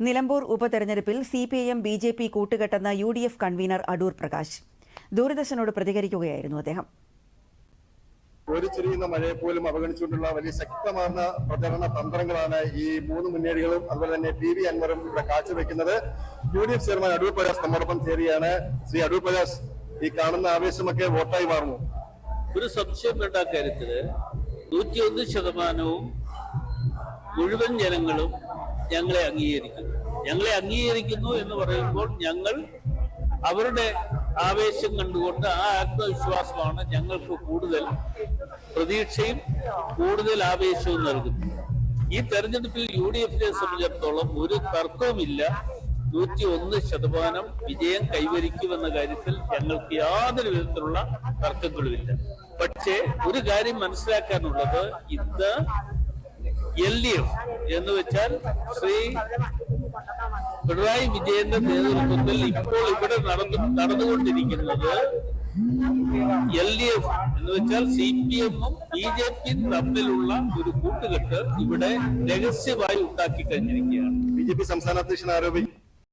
നിലമ്പൂർ ഉപതെരഞ്ഞെടുപ്പിൽ C P I M B J P കൂട്ടുകെട്ടെന്ന U D F convenor Adoor Prakash. ദൂരദർശനോട് പ്രതികരിക്കുകയായിരുന്നു അദ്ദേഹം. ഒരു ചെറിയുന്ന മഴയെ പോലും അവഗണിച്ചുകൊണ്ടുള്ള വലിയ ശക്തമാർന്ന പ്രചരണ തന്ത്രങ്ങളാണ് ഈ മൂന്ന് മുന്നണികളും അതുപോലെ തന്നെ പി വി അൻവറും ഇവിടെ കാഴ്ചവെക്കുന്നത്. U D F chairman Adoor Prakash നമ്മോടൊപ്പം ചേരുകയാണ്. ശ്രീ അടൂർ പ്രകാശ് ഈ കാണുന്ന ആവേശമൊക്കെ വോട്ടായി മാറുന്നു ഒരു സംശയം വേണ്ട കാര്യത്തിൽ നൂറ്റിയൊന്ന് ശതമാനവും മുഴുവൻ ജനങ്ങളും ഞങ്ങളെ അംഗീകരിക്കുന്നു. ഞങ്ങളെ അംഗീകരിക്കുന്നു എന്ന് പറയുമ്പോൾ ഞങ്ങൾ അവരുടെ ആവേശം കണ്ടുകൊണ്ട് ആ ആത്മവിശ്വാസമാണ് ഞങ്ങൾക്ക് കൂടുതൽ പ്രതീക്ഷയും കൂടുതൽ ആവേശവും നൽകുന്നത്. ഈ തെരഞ്ഞെടുപ്പിൽ യു ഡി എഫിനെ സംബന്ധിച്ചിടത്തോളം ഒരു തർക്കവുമില്ല. നൂറ്റി ഒന്ന് ശതമാനം വിജയം കൈവരിക്കുമെന്ന കാര്യത്തിൽ ഞങ്ങൾക്ക് യാതൊരു വിധത്തിലുള്ള തർക്കങ്ങളുമില്ല. പക്ഷേ ഒരു കാര്യം മനസ്സിലാക്കാനുള്ളത് ഇന്ന് എൽ ഡി എഫ് എന്ന് വെച്ചാൽ ശ്രീ പിണറായി വിജയന്റെ നേതൃത്വത്തിൽ ഇപ്പോൾ ഇവിടെ നടന്നു നടന്നുകൊണ്ടിരിക്കുന്നത് എൽ ഡി എഫ് എന്ന് വെച്ചാൽ സി പി എമ്മും ബി ജെ പി തമ്മിലുള്ള ഒരു കൂട്ടുകെട്ട് ഇവിടെ രഹസ്യമായി ഉണ്ടാക്കി കഴിഞ്ഞിരിക്കുകയാണ്. ബി ജെ പി സംസ്ഥാന അധ്യക്ഷൻ ആരോപി